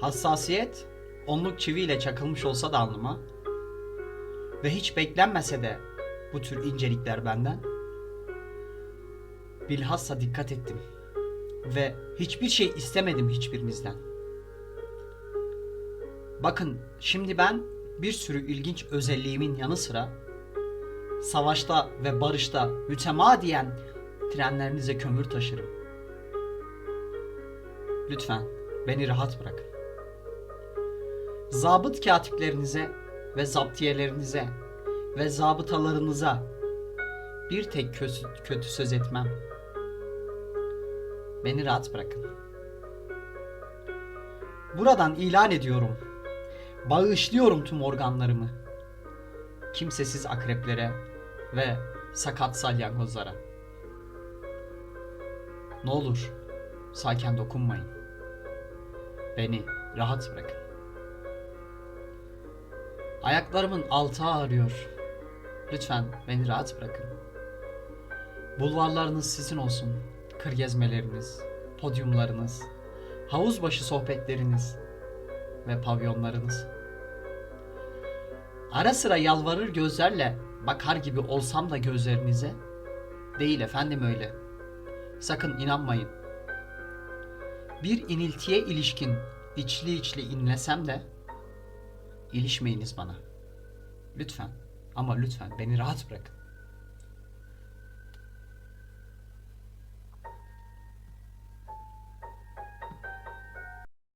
Hassasiyet onluk çiviyle çakılmış olsa da alnıma ve hiç beklenmese de bu tür incelikler benden bilhassa dikkat ettim ve hiçbir şey istemedim hiçbirinizden. Bakın şimdi ben bir sürü ilginç özelliğimin yanı sıra savaşta ve barışta mütemadiyen trenlerinize kömür taşırım. Lütfen beni rahat bırakın. Zabıt katiplerinize ve zaptiyelerinize ve zabıtalarınıza bir tek kötü, kötü söz etmem. Beni rahat bırakın. Buradan ilan ediyorum. Bağışlıyorum tüm organlarımı. Kimsesiz akreplere ve sakat salyangozlara. Ne olur sakin dokunmayın. Beni rahat bırakın. Ayaklarımın altı ağrıyor. Lütfen beni rahat bırakın. Bulvarlarınız sizin olsun. Kır gezmeleriniz, podyumlarınız, havuz başı sohbetleriniz ve pavyonlarınız. Ara sıra yalvarır gözlerle bakar gibi olsam da gözlerinize. Değil efendim öyle. Sakın inanmayın. Bir iniltiye ilişkin içli içli inlesem de ilişmeyiniz bana. Lütfen ama lütfen beni rahat bırakın.